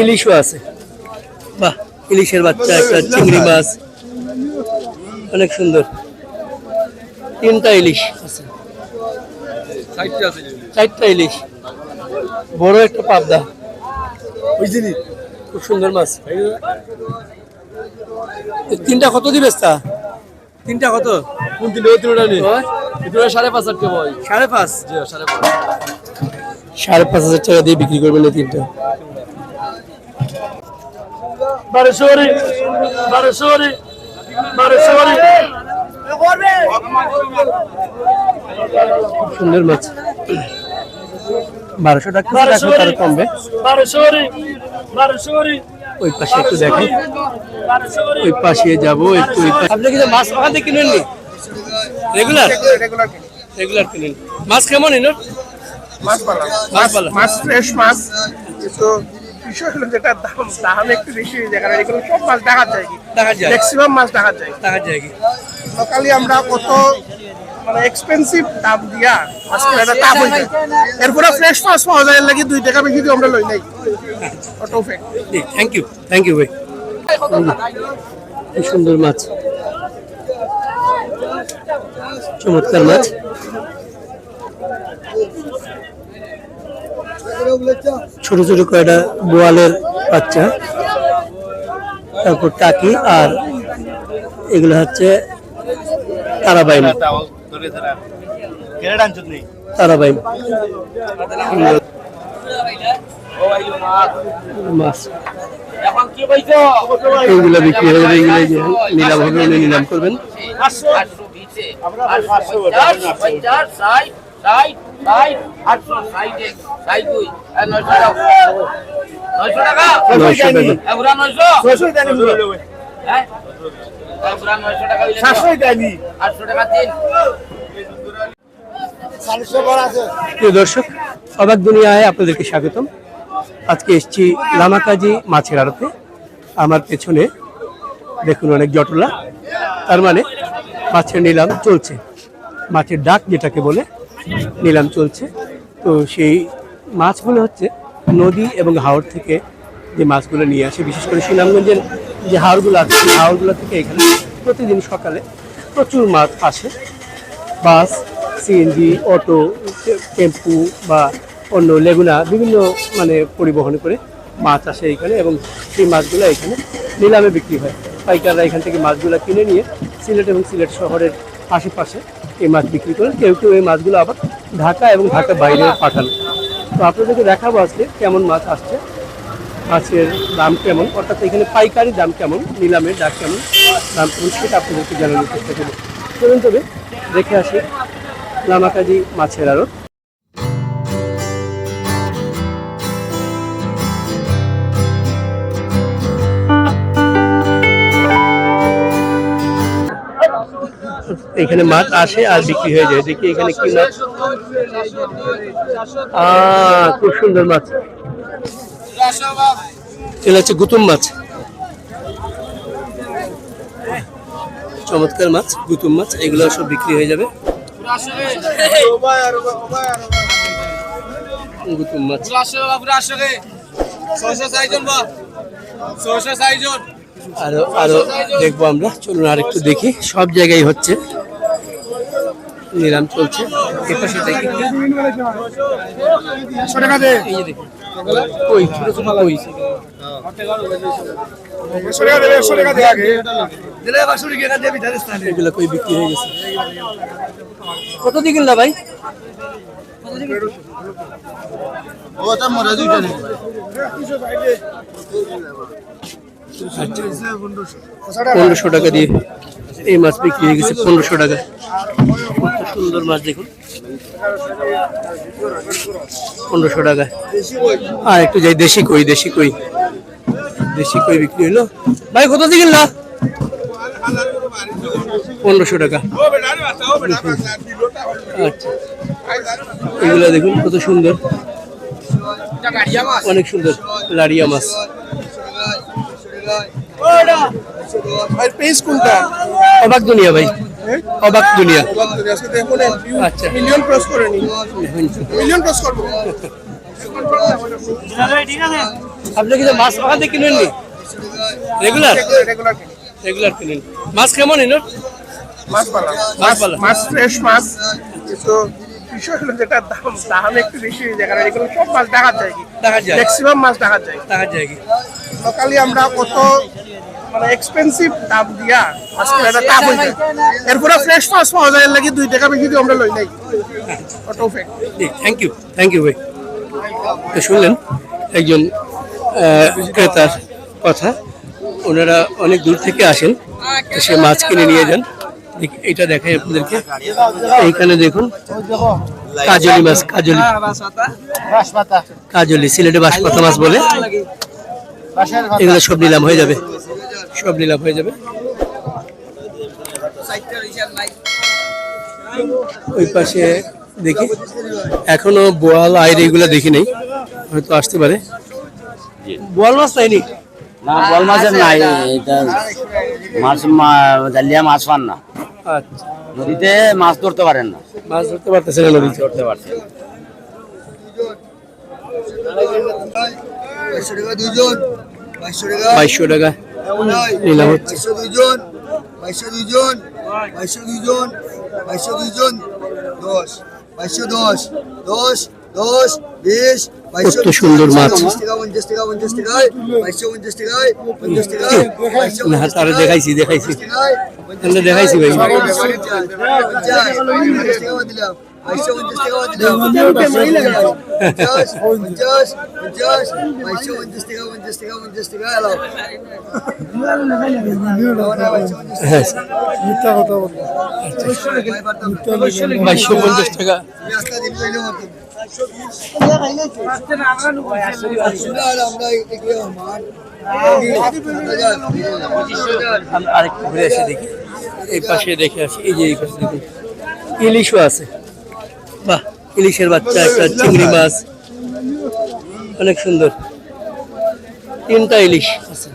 ইলিশও আছে। বাহ ইলিশের বাচ্চা একটা চিংড়ি মাছ। অনেক সুন্দর। তিনটা ইলিশ আছে। চারটা ইলিশ। বড় একটা পাবদা। বুঝলি খুব সুন্দর মাছ। তিনটা কত দিবে তা? তিনটা কত? কোন তিনটে? ওই তিনটা নেই সাড়ে পাঁচ হাজার টাকা সাড়ে পাঁচ? সাড়ে পাঁচ। সাড়ে পাঁচ হাজার টাকা দিয়ে বিক্রি করবেন এই তিনটা বারেশ্বরী বারেশ্বরী বারেশ্বরী সুন্দর মাছ বারোশো টাকা রাখবে তার কমবে। ওই পাশে একটু দেখেন ওই পাশে যাব একটু আপনি কি মাছ ওখান থেকে কিনেন নি রেগুলার রেগুলার কিনেন মাছ কেমন এনোর? মাছ ভালো। মাছ ভালো। মাছ ফ্রেশ মাছ। কিন্তু বিষয় হলো যেটা দাম দাম একটু বেশি হয়ে যায় কারণ এগুলো সব মাছ দেখা যায় কি? দেখা যায়। ম্যাক্সিমাম মাছ দেখা যায়। দেখা যায় কি? লোকালি আমরা কত মানে এক্সপেন্সিভ দাম দিয়া হয়ে এরপরে ফ্রেশ মাছ পাওয়া যায় লাগি দুই টাকা বেশি দিয়ে আমরা লই নাই। অটো ফেক থ্যাংক ইউ থ্যাংক ইউ ভাই। সুন্দর মাছ। চমৎকার মাছ। ছোট ছোট কয়টা বোয়ালের বাচ্চা তারপর টাকি আর এগুলো হচ্ছে তারাবাইন তারাবাইন হয়ে নিলাম করবেন হ্যাঁ দর্শক অবাক দুনিয়ায় আপনাদেরকে স্বাগতম। আজকে এসেছি লামাকাজি মাছের আড়তে। আমার পেছনে দেখুন অনেক জটলা। তার মানে মাছের নিলাম চলছে। মাছের ডাক যেটাকে বলে নিলাম চলছে। তো সেই মাছগুলো হচ্ছে নদী এবং হাওড় থেকে যে মাছগুলো নিয়ে আসে, বিশেষ করে সুনামগঞ্জের যে হাওড়গুলো আছে, সেই হাওড়গুলো থেকে এখানে প্রতিদিন সকালে প্রচুর মাছ আসে। বাস, সিএনজি, অটো, টেম্পু বা অন্য লেগুনা বিভিন্ন মানে পরিবহন করে মাছ আসে এখানে এবং সেই মাছগুলো এখানে নিলামে বিক্রি হয়। পাইকাররা এখান থেকে মাছগুলো কিনে নিয়ে সিলেট এবং সিলেট শহরের আশেপাশে এই মাছ বিক্রি করেন কেউ কেউ এই মাছগুলো আবার ঢাকা এবং ঢাকা বাইরে পাঠান। তো আপনাদেরকে দেখাবো আজকে কেমন মাছ আসছে, মাছের দাম কেমন, অর্থাৎ এখানে পাইকারি দাম কেমন, নিলামের দাম কেমন দাম কেমন সেটা আপনাদেরকে জানানোর চেষ্টা করব। চলুন তবে দেখে আসি লামাকাজি মাছের আরও এখানে মাছ আসে আর বিক্রি হয়ে যায়। দেখি এখানে কি মাছ। খুব সুন্দর মাছ। এটা হচ্ছে গুতুম মাছ। চমৎকার মাছ, গুতুম মাছ এগুলো সব বিক্রি হয়ে যাবে। গুতুম মাছ। আরও আরও দেখব আমরা। চলুন আর একটু দেখি। সব জায়গায় হচ্ছে। নিলাম চলছে। এপাশে দেখি। ছোট ছোট এগুলো কই বিক্রি হয়ে গেছে? কত দিয়ে কিনলা ভাই? পনেরোশো টাকা দিয়ে এই মাছ বিক্রি হয়ে গেছে, পনেরোশো টাকা। কত সুন্দর মাছ দেখুন। পনেরোশো টাকা। আর একটু যাই, দেশি কই দেশি কই। দেশি কই বিক্রি হলো? ভাই কত থেকে না পনেরোশো টাকা। আচ্ছা। এগুলো দেখুন, কত সুন্দর। অনেক সুন্দর, লাড়িয়া মাছ। পেজ কোনটা অবাক দুনিয়া ভাই। অবাক দুনিয়া। আচ্ছা। মিলিয়ন ক্রস করে নি মিলিয়ন ক্রস করব। আপনি কি মাছ ওখান থেকে কিনেন নি? রেগুলার রেগুলার কিনেন। মাছ কেমন এনার? মাছ পালা। মাছ ফ্রেশ মাছ কিন্তু বিষয় হলো যেটা দাম দাম একটু বেশি হয়ে যায় কারণ এগুলো সব মাছ দেখা যায় কি দেখা যায় ম্যাক্সিমাম মাছ দেখা যায় দেখা যায় কি লোকালি আমরা কত মানে এক্সপেন্সিভ দাম দিয়া হয়ে যায় এরপরে ফ্রেশ মাছ পাওয়া যায় লাগি দুই টাকা বেশি দিয়ে আমরা লই নাই। Auto thank you thank you ভাই। তো শুনলেন একজন ক্রেতার কথা। ওনারা অনেক দূর থেকে আসেন সে মাছ কিনে নিয়ে যান। এটা দেখাই আপনাদেরকে। এইখানে দেখুন কাজলি মাছ কাজলি। কাজলি সিলেটে বাঁশপাতা মাছ বলে। এগুলো সব নিলাম হয়ে যাবে। সব নিলাম হয়ে যাবে। ওই পাশে দেখি। এখনও বোয়াল আইর এগুলো দেখি নেই হয়তো আসতে পারে। বোয়াল মাছ পাইনি না বল মাছের নাই এটা মাছ মা- জালিয়া মাছ পান না। আচ্ছা নদীতে মাছ ধরতে পারেন না। মাছ ধরতে পারতেছেন না নদীতে ধরতে পারছেন বাইশশো টাকা নিলাম হচ্ছে। বাইশশো দুইজন বাইশশো দুইজন বাইশশো দুইজন বাইশশো দুইজন দশ বাইশশো দশ দশ দশ বিশ কত সুন্দর মাছ। না তারে দেখাইছি দেখাইছি আমরা দেখাইছি ভাই। পঞ্চাশ, পঞ্চাশ টাকা ঘুরে দেখি। এই পাশে দেখে দেখুন ইলিশও আছে। বাহ, ইলিশের বাচ্চা, একটা চিংড়ি মাছ। অনেক সুন্দর। তিনটা ইলিশ আছে।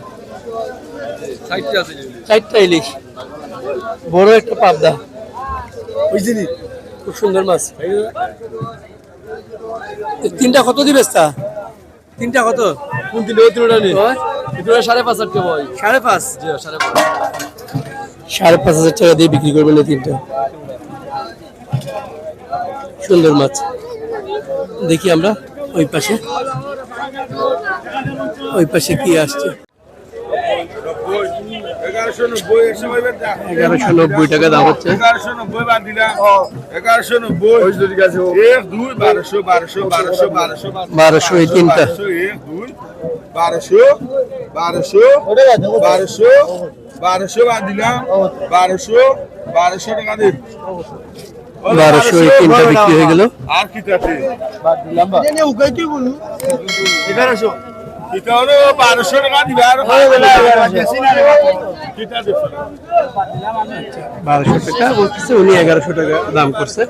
চারটা ইলিশ। বড় একটা পাবদা। বুঝলি খুব সুন্দর মাছ। তিনটা কত দিবে তা? তিনটা কত? কোন দিলে ওই তিনটা নেই সাড়ে পাঁচ হাজার টাকা সাড়ে পাঁচ? জি সাড়ে পাঁচ। সাড়ে পাঁচ হাজার টাকা দিয়ে বিক্রি করবেন এই তিনটা। সুন্দর মাছ। দেখি আমরা ওই পাশে। ওই পাশে কি আসছে? এগারোশো নব্বই টাকা দাম হচ্ছে। এগারোশো নব্বই বাদ দিলাম এগারোশো নব্বই। এক দুই বারোশো বারোশো বারোশো বারোশো বারোশো এই তিনটা। এক দুই বারোশো বারোশো বারোশো বারোশো বাদ দিলাম বারোশো বারোশো টাকা দিন। বারোশো এই তিনটা বিক্রি হয়ে গেল। আর কি এগারোশো। বারোশো টাকা দিবে আর বারোশো টাকা বলতেছে উনি এগারোশো টাকা দাম করছে।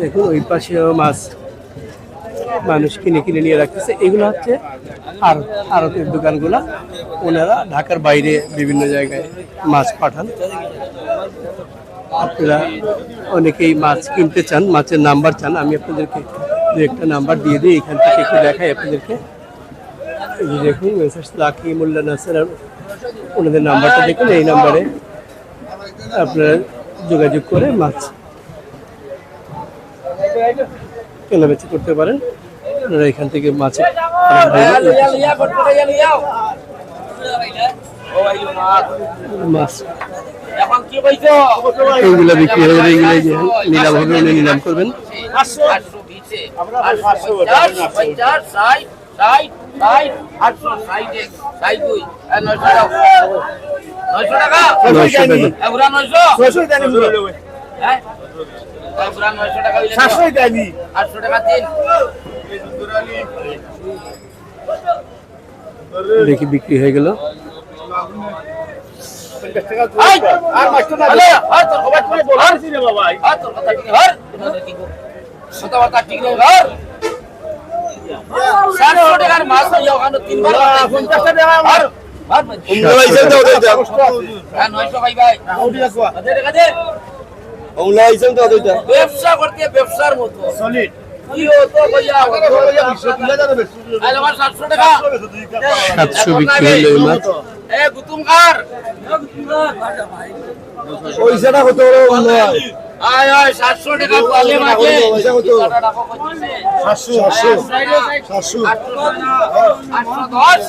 দেখুন ওই পাশেও মাছ মানুষ কিনে কিনে নিয়ে রাখতেছে। এগুলো হচ্ছে আর আড়তের দোকানগুলা। ওনারা ঢাকার বাইরে বিভিন্ন জায়গায় মাছ পাঠান। আপনারা অনেকেই মাছ কিনতে চান মাছের নাম্বার চান। আমি আপনাদেরকে দু একটা নাম্বার দিয়ে দিই, এখান থেকে একটু দেখাই আপনাদেরকে। দেখুন মেসেজ লাকি, মোল্লা নাসের ওনাদের নাম্বারটা দেখুন, এই নাম্বারে আপনারা যোগাযোগ করে মাছ কেনাবেচা করতে পারেন। আপনারা এখান থেকে মাছ মাছ এইগুলো বিক্রি হয়ে গেলে এইগুলো নিলাম হবে নিলাম করবেন। আটশো বিশে পঞ্চাশ পঞ্চাশ ষাট ষাট ষাট আটশো ষাট এক ষাট দুই। নয়শো টাকা। নয়শো টাকা? নয়শো নয়শো? হ্যাঁ? এগুলা নয়শো টাকা আটশো টাকা তিন। দেখি বিক্রি হয়ে গেল। এই, আলে, আর তোর খবর কি বল? আর তোর কথা হর কথাবার্তা ঠিক নেই টাকার মাছ ওখানে তিনবার পঞ্চাশ টাকা হ্যাঁ নয়শো ভাই। ভাই দে, দে, দে। ব্যবসা করতে ব্যবসার মতো। কি হতো কইয়া আই আমার 700 টাকা। সাতশো বিক্রি হলো পয়সাটা কত আয় আয় 700 টাকা পালে মাঝে? সাতশো সাতশো সাতশো। আটশো দশ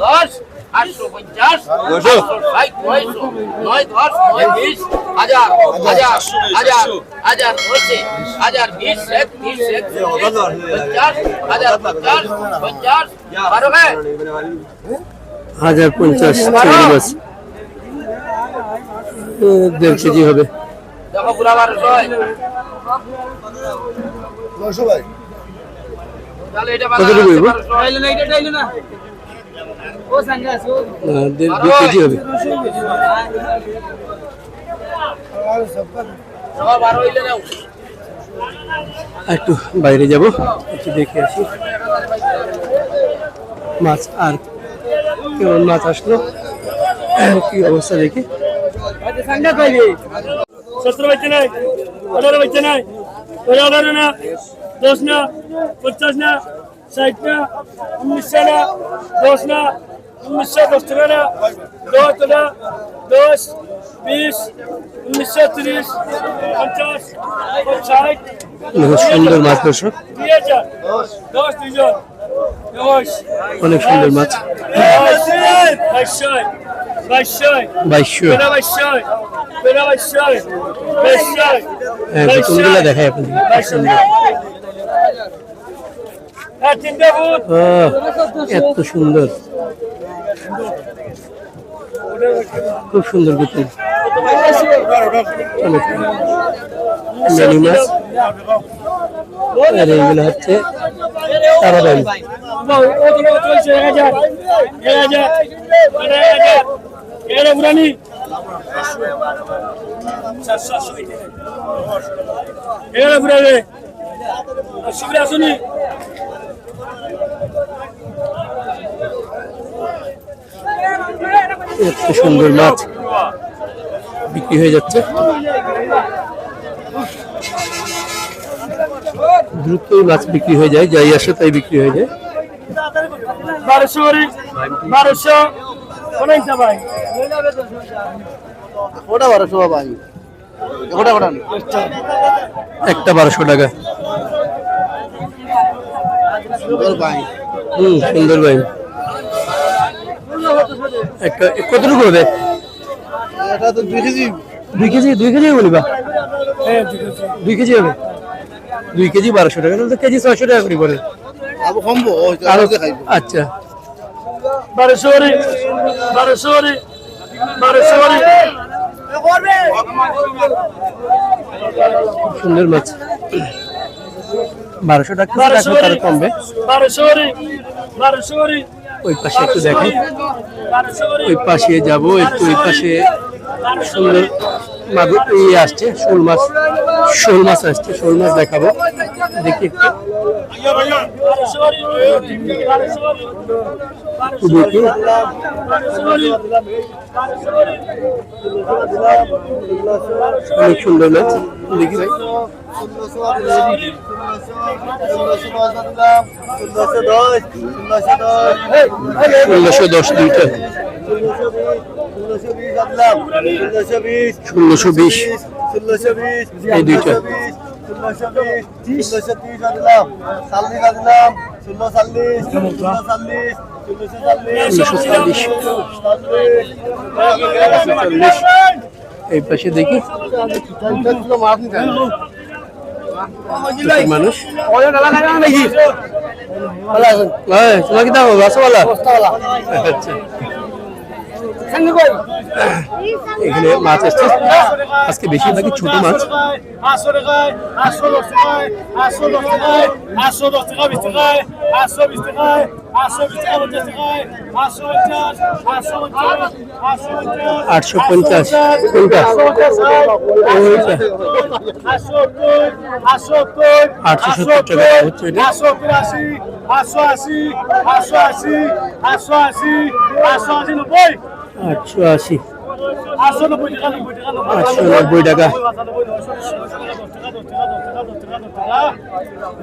দশ আটশো পঞ্চাশ আটশো ষাট নয়শো নয় দশ নয় বিশ হাজার হাজার হাজার হাজার দশে হাজার বিশ এক বিশ এক পঞ্চাশ হাজার পঞ্চাশ পঞ্চাশ বারো হ্যাঁ। হাজার পঞ্চাশ চিংড়ি মাছ এ, দেড় কেজি হবে দেখো পুরা বারোশো নশো ভাই তাহলে এটা কত করে দেড় কেজি হবে বারো হইলে নাও একটু বাইরে যাব, একটু দেখে আসি। মাছ আর কেমন মাছ আসলো? কি অবস্থা দেখি। সতেরো বাচ্চা নাই আঠারো বাচ্চা নাই ওই আঠারো না দশ না পঞ্চাশ না ষাট না উনিশশো না দশ না উনিশশো দশ টাকা না দশ টাকা দশ বিশ উনিশশো তিরিশ পঞ্চাশ ষাট সুন্দর মাছ দর্শক। দশ দুইজন অনেক সুন্দর মাছ। বাইশশো বেড়া বাইশশয় বেড়া বাইশশয় বাইশশয় হ্যাঁ বেতনগুলো দেখাই আপনাদের খুব সুন্দর আর তিনটা ফুট আহ, এত সুন্দর খুব সুন্দর বেতন অনেক মিনি মাছ আর এইগুলো হচ্ছে তারাবাইন চলছে এগারো পুরানি এগারো পুরাবে সুবিধা আসুনি। এত সুন্দর মাছ বিক্রি হয়ে যাচ্ছে। দ্রুতই মাছ বিক্রি হয়ে যায় যাই আসে তাই বিক্রি হয়ে যায়। বারোশো বারোশো। অনেকটা ভাই। ওটা বারোশো ভাই। ওটা ওটা একটা বারোশো টাকা। ভাই। হুম সুন্দর ভাই। একটা কতটুকু হবে? এটা তো দুই কেজি। দুই কেজি দুই কেজি হ্যাঁ দুই কেজি। হবে? দুই কেজি বারোশো টাকা তাহলে তো কেজি ছয়শো টাকা করে পড়ে। আবু কমবো আচ্ছা। বারোশো বারেশ্বরী বারেশ্বরী করি সুন্দর মাছ বারোশো টাকা তার কমবে। ওই পাশে একটু দেখি। ওই পাশে যাব একটু ওই পাশে সুন্দর মাগুর ইয়ে আসছে শোল মাছ শোল মাছ আসছে শোল মাছ দেখাবো দেখি একটু বারোশো করি বারোশো করি একটু দেখি বারোশো করি বারোশো করি অনেক সুন্দর মাছ দেখি ভাই ষোলোশো দশ দুইটা ষোলোশো বিশ এই দুইটা ষোলোশো চল্লিশ চল্লিশ। এই পাশে দেখি। মানুষ। হ্যাঁ, তোমার কি দাম রসমালা আচ্ছা। এখানে মাছ আসছে আজকে বেশিরভাগই ছোট মাছ আটশো পঞ্চাশ আটশো সত্তর টাকা হচ্ছে আটশো আশি আটশো আশি আটশো আশি আটশো আশি আটশো আশি নব্বই আটশো আশি আটশো নব্বই টাকা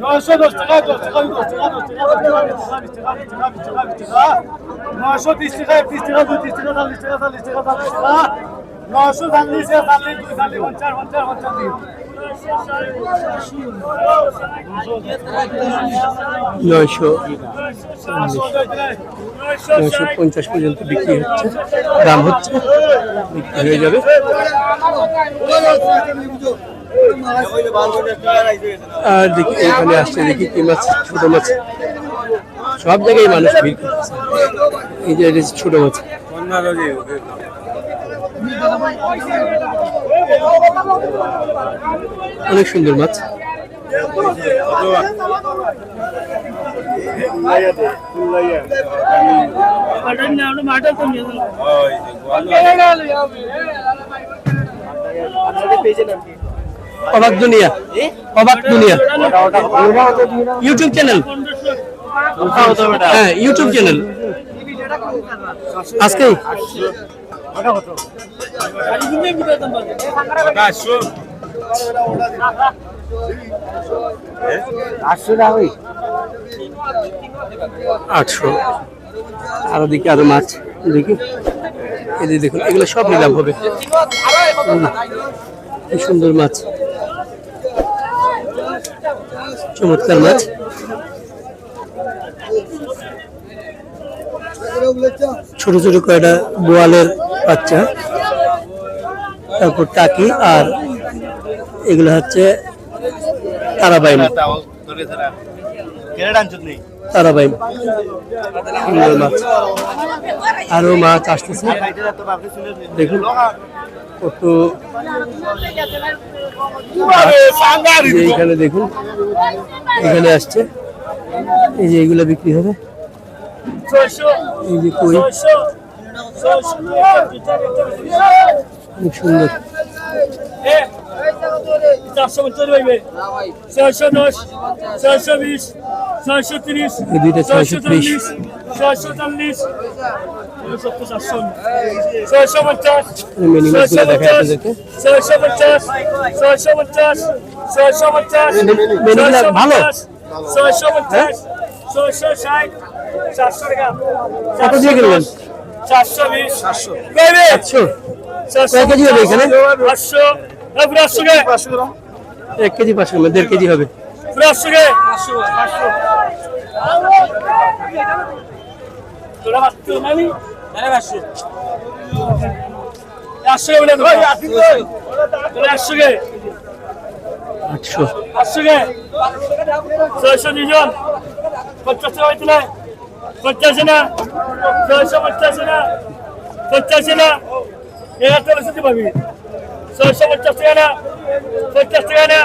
নয়শো দশ টাকা দশ টাকা দশ টাকা দশ টাকা বিশ টাকা বিশ টাকা বিশ টাকা বিশ টাকা নয়শো তিরিশ টাকা একত্রিশ টাকা পঁয়ত্রিশ টাকা চল্লিশ টাকা চল্লিশ টাকা চল্লিশ টাকা নয়শো চল্লিশ টাকা দুই চল্লিশ পঞ্চাশ পঞ্চাশ পঞ্চাশ তিন নয়শো নয়শো পঞ্চাশ পর্যন্ত বিক্রি হচ্ছে, দাম হচ্ছে, বিক্রি হয়ে যাবে। আর দেখি, এখানে আসছে দেখি কি মাছ, ছোট মাছ। সব জায়গায় মানুষ ভিড় এই যে ছোট মাছ। অনেক সুন্দর মাছ। অবাক দুনিয়া। অবাক দুনিয়া। ইউটিউব চ্যানেল হ্যাঁ ইউটিউব চ্যানেল আজকেই। আটশো। আরও দেখি আরও মাছ, দেখি। যে দেখুন, এগুলো সব নিলাম হবে। কি সুন্দর মাছ। চমৎকার মাছ। ছোট ছোট কয়টা বোয়ালের বাচ্চা। তারপর টাকি আর এগুলো হচ্ছে তারাবাইন তারাবাইন সুন্দর মাছ। আরও মাছ আসতেছে। দেখুন, কত এই যে এখানে দেখুন, এখানে আসছে। এই যে এগুলো বিক্রি হবে। এই যে কই? খুব সুন্দর ভালো? ছয়শো পঞ্চাশ ছয়শো ষাট চারশো টাকা কত দিয়ে কিনলেন চারশো বিশ চারশো কয় কেজি হবে এখানে? এক কেজি পাঁচশো গ্রাম, দেড় কেজি হবে। আটশো। ছয়শো দুজন পঞ্চাশ টাকা না? পঞ্চাশে না? ছয়শো পঞ্চাশে না? পঞ্চাশে না? শুনতে পাবি ছয়শো পঞ্চাশ টাকা না পঞ্চাশ টাকা না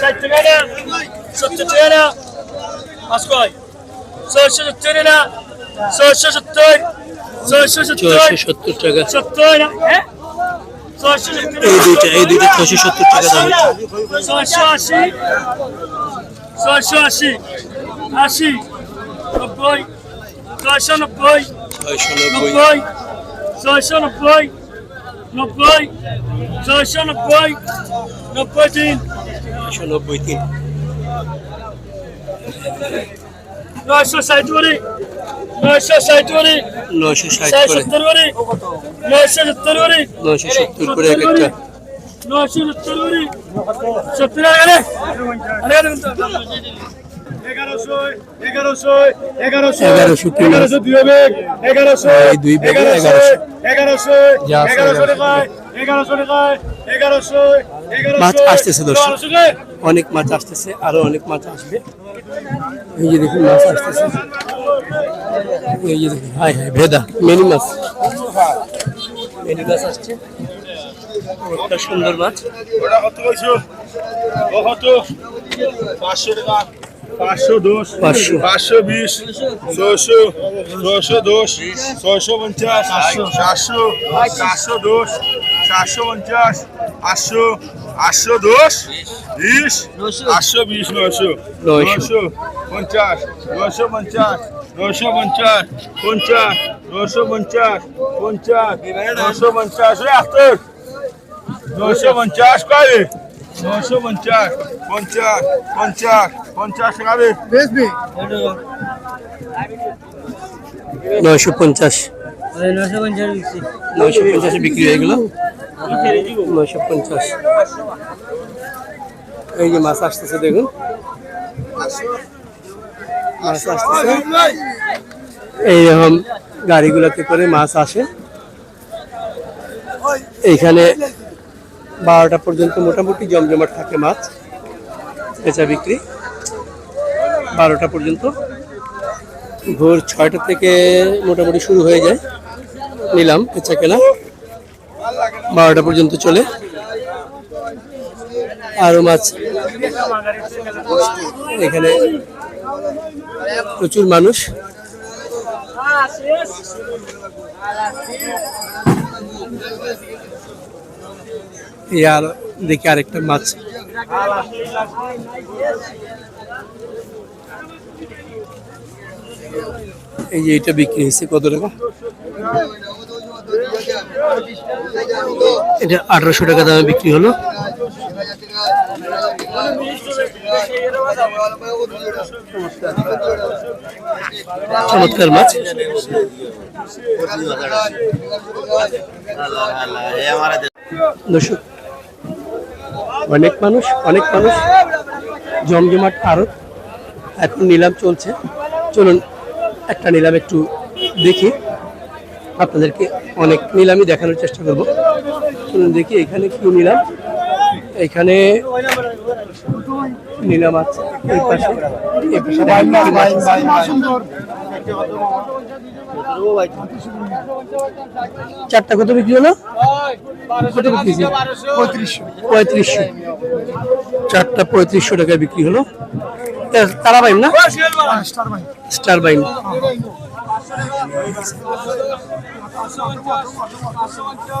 ষাট টাকা না সত্তর টাকা না পাঁচ কয়। ছয়শো সত্তর না ছয়শো সত্তর ছয়শো সত্তর সত্তর টাকা। সত্তর হ্যাঁ? এই দুইটা এই দুইটা ছয়শো সত্তর টাকা দাম। ছয়শো আশি ছয়শো আশি আশি নব্বই ছয়শো নব্বই ছয়শো নব্বই ছয়শো নব্বই। নব্বই ছয়শো নব্বই নব্বই তিন ছয়শো নব্বই তিন নয়শো ষাট করে নয়শো ষাট করে নয়শো ষাট করে নয়শো সত্তর করে নয়শো সত্তর করে এক একটা নয়শো সত্তর করে সত্তর আরে আরে মাছ? আসতেছে দর্শক। অনেক মাছ আসতেছে আরও অনেক মাছ আসবে। এই যে দেখুন মাছ আসতেছে। এই যে দেখুন হাই হাই ভেদা মেনি মাছ। মেনি মাছ আসছে। একটা সুন্দর মাছ। ওটা কত কইছো? ও কত? পাঁচশো টাকা। পাঁচশো দশ পাঁচশো। পাঁচশো বিশ ছয়শো ছয়শো দশ ছয়শো পঞ্চাশ সাতশো সাতশো দশ সাতশো পঞ্চাশ আটশো আটশো দশ বিশ আটশো বিশ নয়শো নয়শো পঞ্চাশ নয়শো পঞ্চাশ নয়শো পঞ্চাশ পঞ্চাশ নয়শো পঞ্চাশ পঞ্চাশ নয়শো পঞ্চাশ ওই আস্তর নয়শো পঞ্চাশ কবে নয়শো পঞ্চাশ পঞ্চাশ পঞ্চাশ পঞ্চাশ টাকা নয়শো পঞ্চাশ। নয়শো পঞ্চাশে বিক্রি। হয়ে গেল? নয়শো পঞ্চাশ। এই যে মাছ আসতেছে দেখুন। মাছ আসতেছে। এইরকম গাড়িগুলোতে করে মাছ আসে। এইখানে বারোটা পর্যন্ত মোটামুটি জমজমাট থাকে মাছ। বেচা বিক্রি। বারোটা পর্যন্ত। ভোর ছয়টা থেকে মোটামুটি শুরু হয়ে যায়। নিলাম বেচা কেনা বারোটা পর্যন্ত চলে। আরও মাছ। এখানে প্রচুর মানুষ। আর দেখি আরেকটা মাছ। এই যে এটা বিক্রি হয়েছে, কত টাকা? এটা আঠারোশো টাকা দামে বিক্রি হলো। চমৎকার মাছ। দর্শক অনেক মানুষ অনেক মানুষ। জমজমাট আরত এখন নিলাম চলছে। চলুন একটা নিলাম একটু দেখি। আপনাদেরকে অনেক নিলামই দেখানোর চেষ্টা করব। চলুন দেখি এখানে কি নিলাম। এখানে নিলাম আছে। এই পাশে এই পাশে চারটা কত বিক্রি হলো? কত বিক্রি হয়েছে? পঁয়ত্রিশশো। চারটা পঁয়ত্রিশশো টাকায় বিক্রি হলো। তারা বাইন না? স্টার বাইন।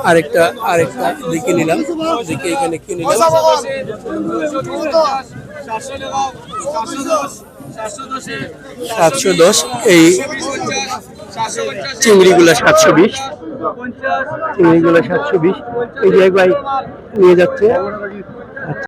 আরেকটা আরেকটা দেখে নিলাম। দেখে এখানে কি নিলাম? সাতশো দশ এই চিংড়িগুলো সাতশো বিশ। চিংড়িগুলো সাতশো বিশ। এই যে ভাই নিয়ে যাচ্ছে।